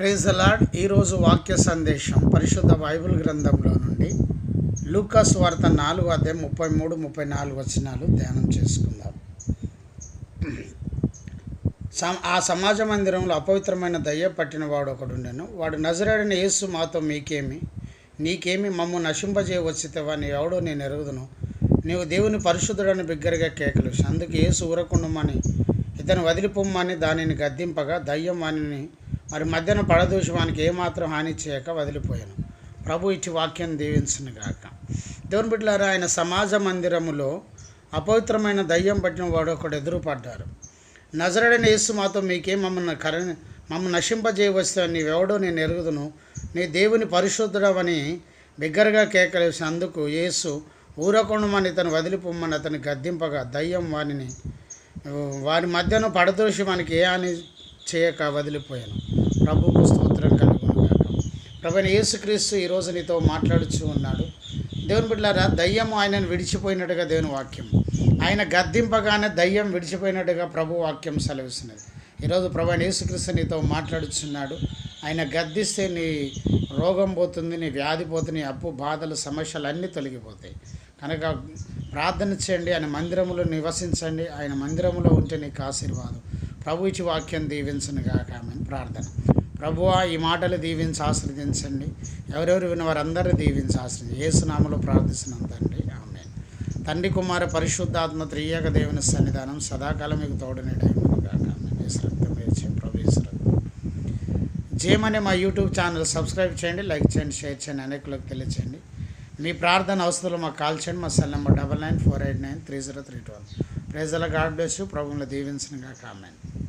Praise అలాడ్ ఈరోజు వాక్య సందేశం పరిశుద్ధ బైబిల్ గ్రంథంలో నుండి లూకాస్ వార్త నాలుగు అదే ముప్పై మూడు ముప్పై నాలుగు వచనాలు ధ్యానం చేసుకుందాం. ఆ సమాజ మందిరంలో అపవిత్రమైన దయ్య పట్టిన వాడు ఒకడు ఉండెను. వాడు నజరాడిన యేసు మాతో మీకేమి? నీకేమి? మమ్ము నశింపజేయవచ్చితేవా నీ ఎవడో నేను ఎరుగుదును. నీవు దేవుని పరిశుద్ధుడని బిగ్గరగా కేకలు. అందుకు యేసు ఊరకుండమని ఇతను వదిలిపోమ్మని దానిని గద్దింపగా దయ్యం వానిని మరి మధ్యన పడదూసి వానికి ఏమాత్రం హాని చేయక వదిలిపోయాను. ప్రభు ఇచ్చి వాక్యం దీవించును గాక. దేవుని బిడ్డలారా ఆయన సమాజ మందిరములో అపవిత్రమైన దయ్యం పట్టిన వాడు ఒకడు ఎదురుపడ్డారు. నజరడని యేసు మాతో మీకే మమ్మల్ని కర మమ్మల్ని నశింపజేయవస్తే నీవెవడో నేను ఎరుగుదును. నీ దేవుని పరిశుద్ధుడవని బిగ్గరగా కేకలేసి అందుకు యేసు ఊరకొండమని ఇతను వదిలిపోమ్మని అతని గద్దింపగా దయ్యం వానిని వారి మధ్యన పడదోషి మనకి ఏ హాని చేయక వదిలిపోయాను. ప్రభువుకు స్తోత్రం కలుగునుగాక. ప్రభుని యేసుక్రీస్తు ఈరోజు నీతో మాట్లాడుచూ ఉన్నాడు. దేవుని బిడ్డలారా దయ్యం ఆయనను విడిచిపోయినట్టుగా దేవుని వాక్యం. ఆయన గద్దింపగానే దయ్యం విడిచిపోయినట్టుగా ప్రభు వాక్యం సెలవిస్తున్నది. ఈరోజు ప్రభు యేసుక్రీస్తు నీతో మాట్లాడుచున్నాడు. ఆయన గద్దిస్తే నీ రోగం పోతుంది నీ వ్యాధి పోతుంది నీ అప్పు బాధలు సమస్యలు అన్నీ తొలగిపోతాయి. కనుక ప్రార్థన చేయండి ఆయన మందిరములో నివసించండి ఆయన మందిరములో ఉంటే నీకు ఆశీర్వాదం. ప్రభు ఇచ్చి వాక్యం దీవించను గాక. ఆమె ప్రార్థన. ప్రభువా ఈ మాటలు దీవించి ఆశ్రదించండి. ఎవరెవరు విన్న వారందరూ దీవించి ఆశ్రదించండి. ఏసునామలో ప్రార్థిస్తున్నాం తండ్రి. ఆమె తండ్రి కుమార పరిశుద్ధాత్మ త్రియక దేవుని సన్నిధానం సదాకాలం మీకు తోడనే గాక. ఆమె రక్తం వేచే ప్రభు యేసు అనే మా యూట్యూబ్ ఛానల్ సబ్స్క్రైబ్ చేయండి లైక్ చేయండి షేర్ చేయండి అనేకులకు తెలియచేయండి. మీ ప్రార్థన అవసరాలు మాకు కాల్ చేయండి. మా cell number double nine four eight nine three zero three twelve. ప్రజల గాడ్ బ్లెస్ యూ. ప్రభువులు కామెంట్